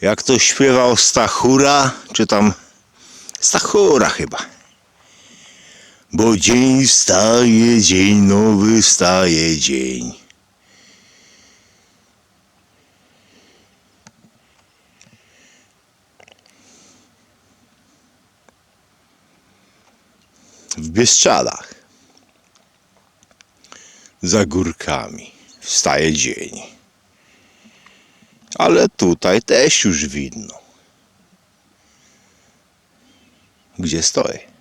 Jak to śpiewał Stachura, czy tam Stachura chyba. Bo dzień wstaje, dzień nowy wstaje dzień. W Bieszczadach. Za górkami wstaje dzień. Ale tutaj też już widno. Gdzie stoję?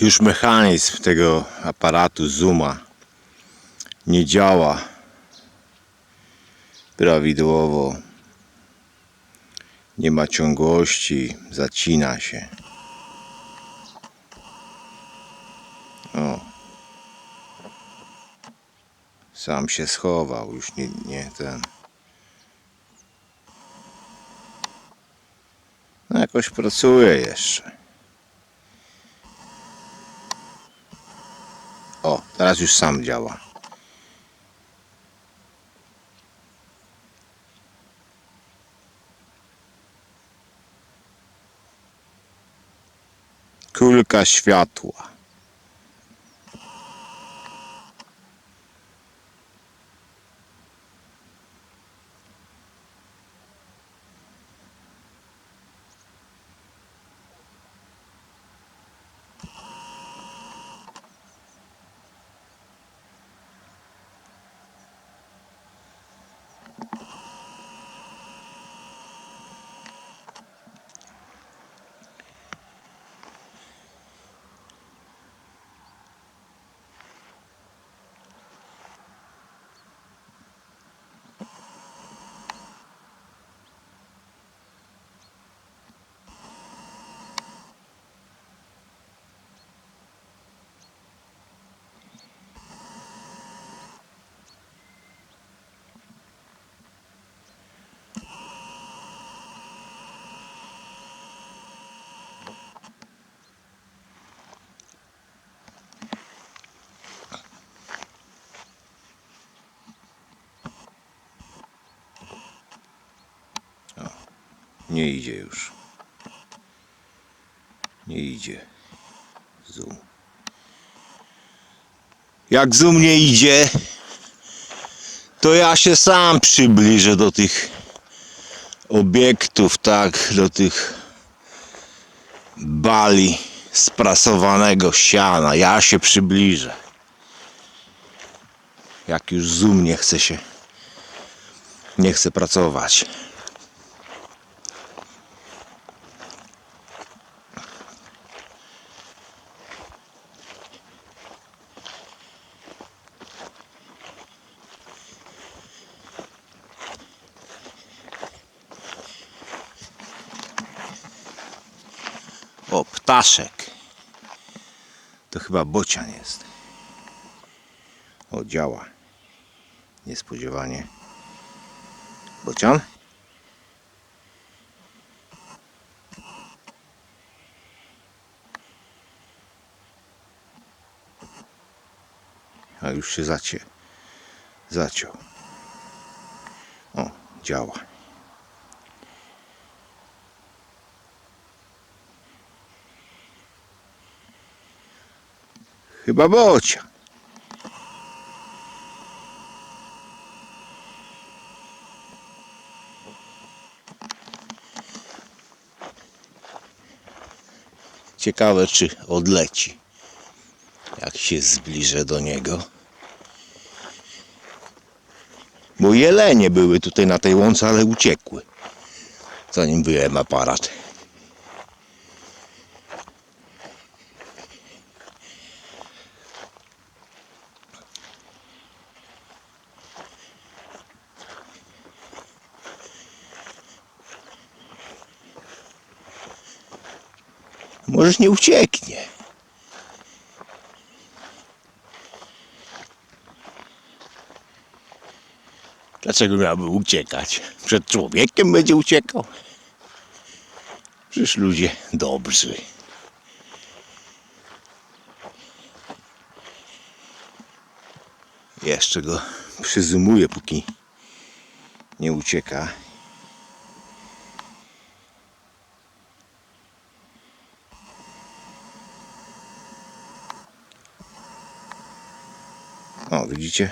Już mechanizm tego aparatu Zuma nie działa prawidłowo. Nie ma ciągłości, zacina się. O. Sam się schował, już nie, nie ten. No jakoś pracuje jeszcze. O, teraz już sam działa. Kulka światła. Nie idzie już. Nie idzie. Zoom. Jak zoom nie idzie, to ja się sam przybliżę do tych obiektów, tak, do tych bali sprasowanego siana. Ja się przybliżę. Jak już zoom nie chce się, nie chce pracować. O, ptaszek. To chyba bocian jest. O, działa. Niespodziewanie. Bocian? A już się zacie. Zaciął. O, działa. Chyba bocia. Ciekawe, czy odleci, jak się zbliżę do niego. Bo jelenie były tutaj na tej łące, ale uciekły, zanim wyjąłem aparat. Możesz nie ucieknie. Dlaczego miałby uciekać? Przed człowiekiem będzie uciekał? Przecież ludzie dobrzy. Jeszcze go przyzumuję, póki nie ucieka. O, widzicie?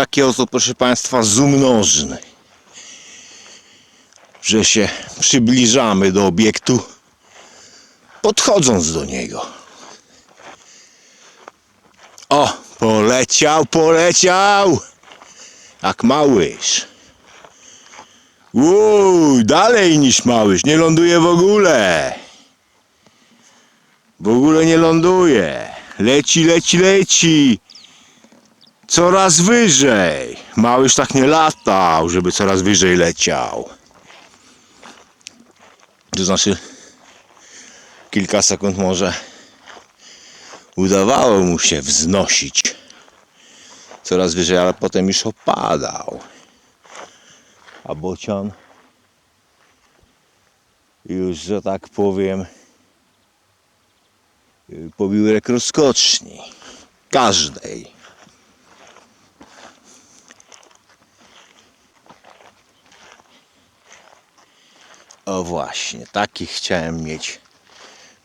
Takie oto, proszę Państwa, zoom nożny. Że się przybliżamy do obiektu, podchodząc do niego. O, poleciał, poleciał! Jak małyż. Uuu, dalej niż małyż, nie ląduje w ogóle. W ogóle nie ląduje. Leci, leci, leci. Coraz wyżej. Małyż tak nie latał, żeby coraz wyżej leciał. To znaczy, kilka sekund może udawało mu się wznosić coraz wyżej, ale potem już opadał. A bocian już, że tak powiem, yy, pobił rekord skoczni. Każdej. O właśnie, taki chciałem mieć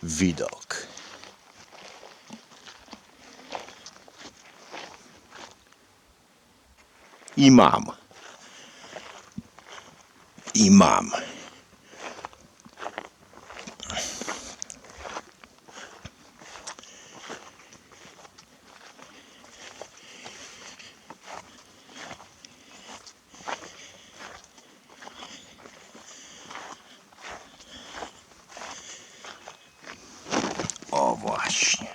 widok. I mam. I mam. O właśnie.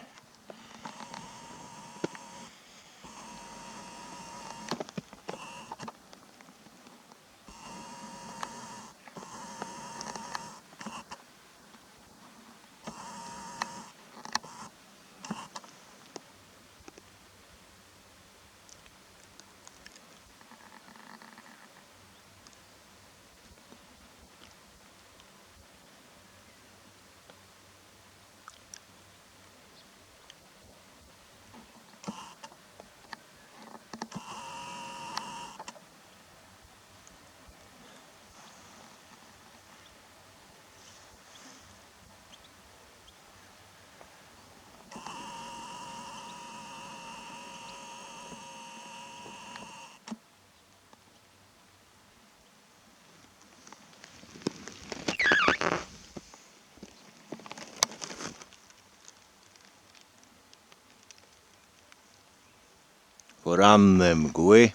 Poranne mgły.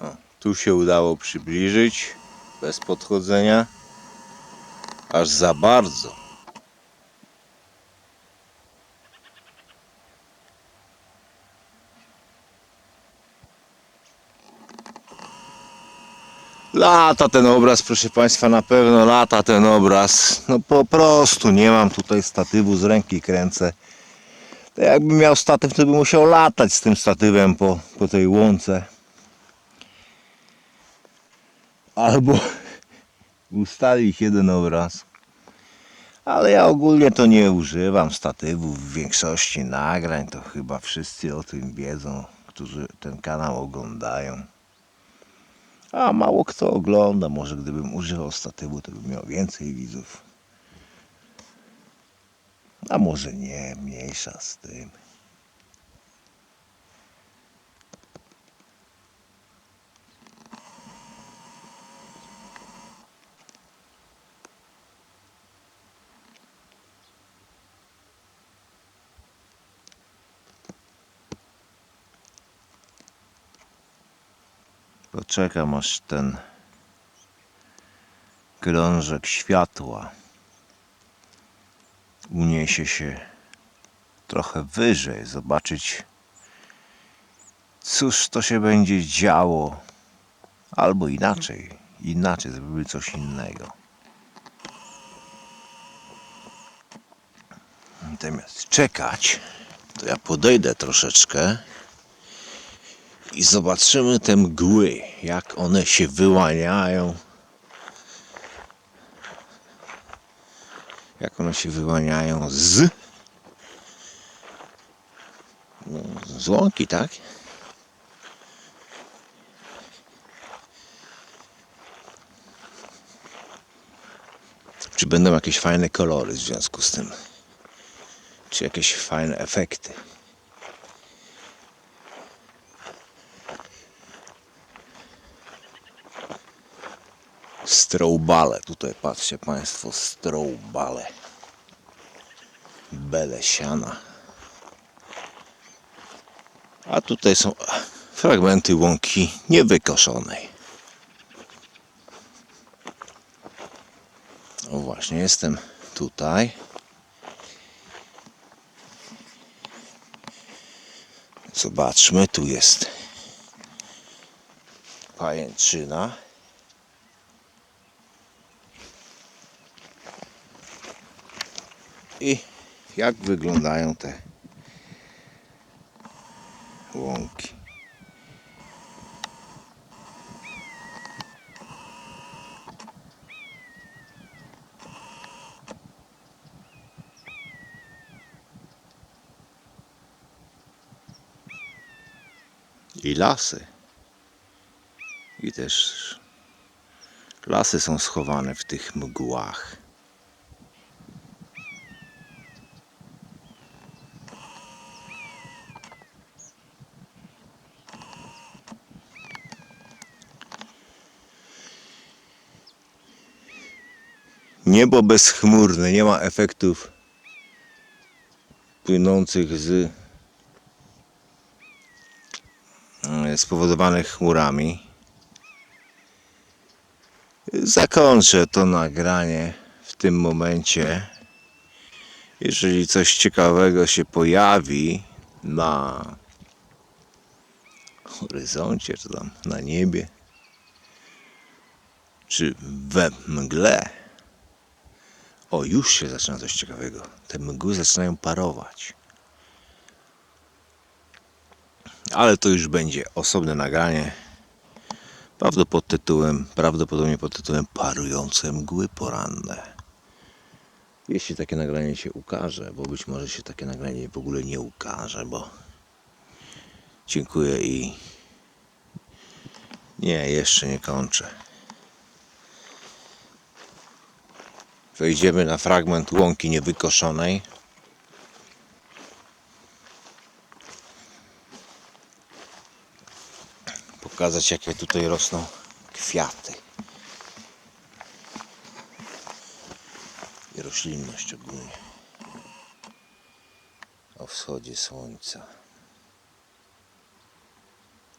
O, tu się udało przybliżyć bez podchodzenia. Aż za bardzo. Lata ten obraz, proszę Państwa, na pewno lata ten obraz. No po prostu nie mam tutaj statywu, z ręki kręcę. To jakbym miał statyw, to bym musiał latać z tym statywem po, po tej łące. Albo ustalić jeden obraz. Ale ja ogólnie to nie używam statywów w większości nagrań. To chyba wszyscy o tym wiedzą, którzy ten kanał oglądają. A mało kto ogląda. Może gdybym używał statywu, to bym miał więcej widzów. A może nie, mniejsza z tym. Poczekam aż ten krążek światła uniesie się trochę wyżej, zobaczyć cóż to się będzie działo, albo inaczej, inaczej zrobimy coś innego. Zamiast czekać, to ja podejdę troszeczkę i zobaczymy te mgły, jak one się wyłaniają. Jak one się wyłaniają z no, z łąki, tak? Czy będą jakieś fajne kolory w związku z tym? Czy jakieś fajne efekty? Stroubale. Tutaj patrzcie Państwo, stroubale. Bele siana. A tutaj są fragmenty łąki niewykoszonej. O właśnie, jestem tutaj. Zobaczmy, tu jest pajęczyna. I jak wyglądają te łąki. I lasy. I też lasy są schowane w tych mgłach. Niebo bezchmurne, nie ma efektów płynących z mm, spowodowanych chmurami. Zakończę to nagranie w tym momencie. Jeżeli coś ciekawego się pojawi na horyzoncie, czy tam na niebie, czy we mgle, o, już się zaczyna coś ciekawego. Te mgły zaczynają parować. Ale to już będzie osobne nagranie. Prawdopodobnie pod tytułem, prawdopodobnie pod tytułem Parujące mgły poranne. Jeśli takie nagranie się ukaże, bo być może się takie nagranie w ogóle nie ukaże, bo dziękuję i nie, jeszcze nie kończę. Wejdziemy na fragment łąki niewykoszonej. Pokazać jakie tutaj rosną kwiaty. I roślinność ogólnie. O wschodzie słońca.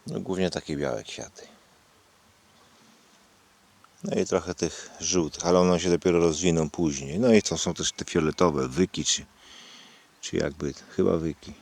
No głównie takie białe kwiaty. No i trochę tych żółtych, ale one się dopiero rozwiną później. No i to są też te fioletowe wyki, czy, czy jakby, chyba wyki.